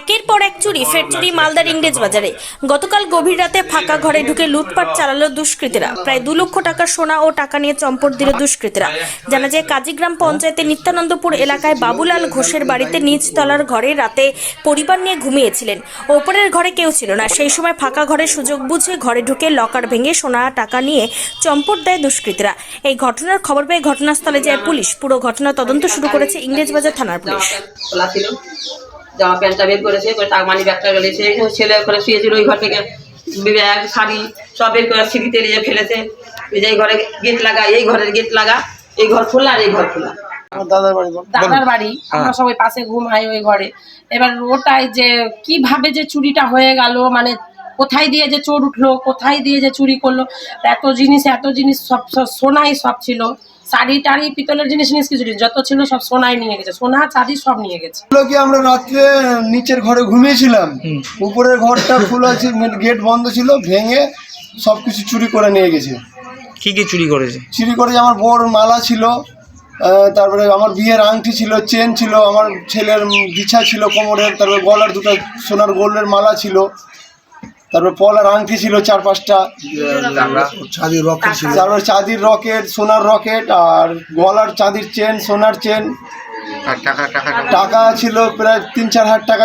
একের পর এক চুরি ফের চুরি মালদার ইংরেজ বাজারে। গতকাল গভীর রাতে ফাঁকা ঘরে ঢুকে লুটপাট চালালো দুষ্কৃতীরা। প্রায় দু লক্ষ টাকা সোনা ও টাকা নিয়ে চম্পট দিল দুষ্কৃতীরা। জানা যায় কাজীগ্রাম পঞ্চায়েতের নিত্যানন্দপুর এলাকায় বাবুলাল ঘোষের বাড়িতে নিচতলার ঘরে রাতে পরিবার নিয়ে ঘুমিয়েছিলেন। ওপরের ঘরে কেউ ছিল না। সেই সময় ফাঁকা ঘরে সুযোগ বুঝে ঘরে ঢুকে লকার ভেঙে সোনা টাকা নিয়ে চম্পট দেয় দুষ্কৃতীরা। এই ঘটনার খবর পেয়ে ঘটনাস্থলে যায় পুলিশ। পুরো ঘটনা তদন্ত শুরু করেছে ইংরেজবাজার থানার পুলিশ। জামা প্যান্টটা বের করেছে করে তার মানি ব্যাগটা গেলেছে ছেলে ওখানে শুয়েছিল ওই ঘর থেকে ব্যাগ শাড়ি সব বের করে সিঁড়িতে নিয়ে ফেলেছে। ওই যে এই ঘরে গেট লাগা এই ঘরের গেট লাগা এই ঘর খোলা আর এই ঘর খোলা। দাদার বাড়ি। দাদার বাড়ি আমরা সবাই পাশে ঘুমাই ওই ঘরে। এবার ওটাই যে কীভাবে যে চুরিটা হয়ে গেল মানে কোথায় দিয়ে যে চোর উঠল কোথায় দিয়ে যে চুরি করল এত জিনিস এত জিনিস সব সব সোনাই সব ছিল। শাড়ি টাড়ি পিতলের জিনিস জিনিস কিছু। যত ছিল সব সোনাই নিয়ে গেছে সোনা চাঁদি সব নিয়ে গেছে। হলো কি আমরা রাত্রে নিচের ঘরে ঘুমিয়েছিলাম উপরের ঘরটা খোলা ছিল গেট বন্ধ ছিল ভেঙে সব কিছু চুরি করে নিয়ে গেছে। কি কি চুরি করেছে? চুরি করে যে আমার বড় মালা ছিল তারপরে আমার বিয়ের আংটি ছিল চেন ছিল আমার ছেলের বিছা ছিল কোমরের তারপরে গলার দুটো সোনার গোল্ডের মালা ছিল। তারপরে পলার আংটি ছিল চার পাঁচটা। তারপর চাঁদির রকেট সোনার রকেট আর গলার চাঁদির চেন সোনার চেন। আর টাকা টাকা। টাকা ছিল প্রায় তিন চার হাজার টাকা।